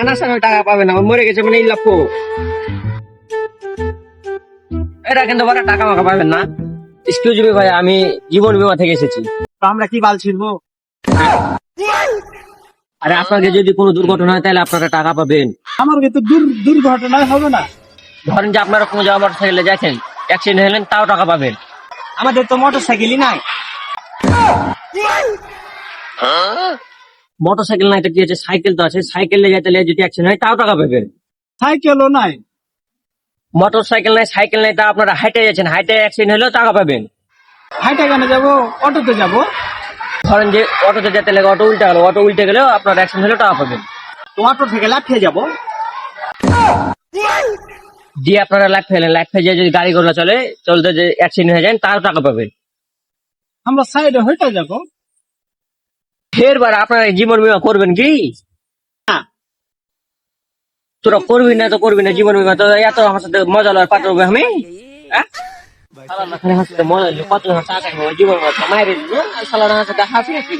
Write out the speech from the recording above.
আনার সময় টাকা পাবে না মরে গেছে মানে ইল্লাপো এটা কিন্তু বড় টাকা মাকা পাবেন না। এক্সকিউজ মি ভাই আমি জীবন বীমা থেকে এসেছি। তো আমরা কি বাল ছিড়বো? আরে আপনাকে যদি কোনো দুর্ঘটনা হয় তাহলে আপনারা টাকা পাবেন। আমার কিন্তু দুর দুর্ঘটনায় হবে না। ধরেন যে আপনারা কোনো জায়গা মোটর সাইকেলে যাচ্ছেন অ্যাক্সিডেন্ট হলেন তাও টাকা পাবেন। আমাদের তো মোটর সাইকেলই নাই মোটর সাইকেল নাই তো কি আছে সাইকেল তো আছে। সাইকেলে যেতে হলে যদি অ্যাক্সিডেন্ট হয় তাও টাকা পাবেন। সাইকেলও নাই। মোটর সাইকেল নাই সাইকেল নাই তা আপনারা হাইটে যাচ্ছেন। হাইটে অ্যাক্সিডেন্ট হলেও টাকা পাবেন। হাইটে কেন যাব? অটোতে যাব। ধরেন যে অটোতে যেতে লাগে অটো উল্টে গেল। অটো উল্টে গেলেও আপনার অ্যাক্সিডেন্ট হলেও টাকা পাবেন। তো অটো থেকে লাফিয়ে যাব। দিয়ে আপনারা লাইফ ফেলেন লাইফ ফেলে যদি গাড়ি ঘোড়া চলে চলতে যে অ্যাক্সিডেন্ট হয়ে যায় তাও টাকা পাবেন। আমরা সাইডে হইতে যাব। ফের বার আপনারা জীবন বীমা করবেন কি? না। তোরা করবি না তো করবি না জীবন বিমা। তো এত আমার সাথে মজা লয় পাত্র আমি? হ্যাঁ? মজা কত জীবন মায়ের সালা সাথে হাসি কি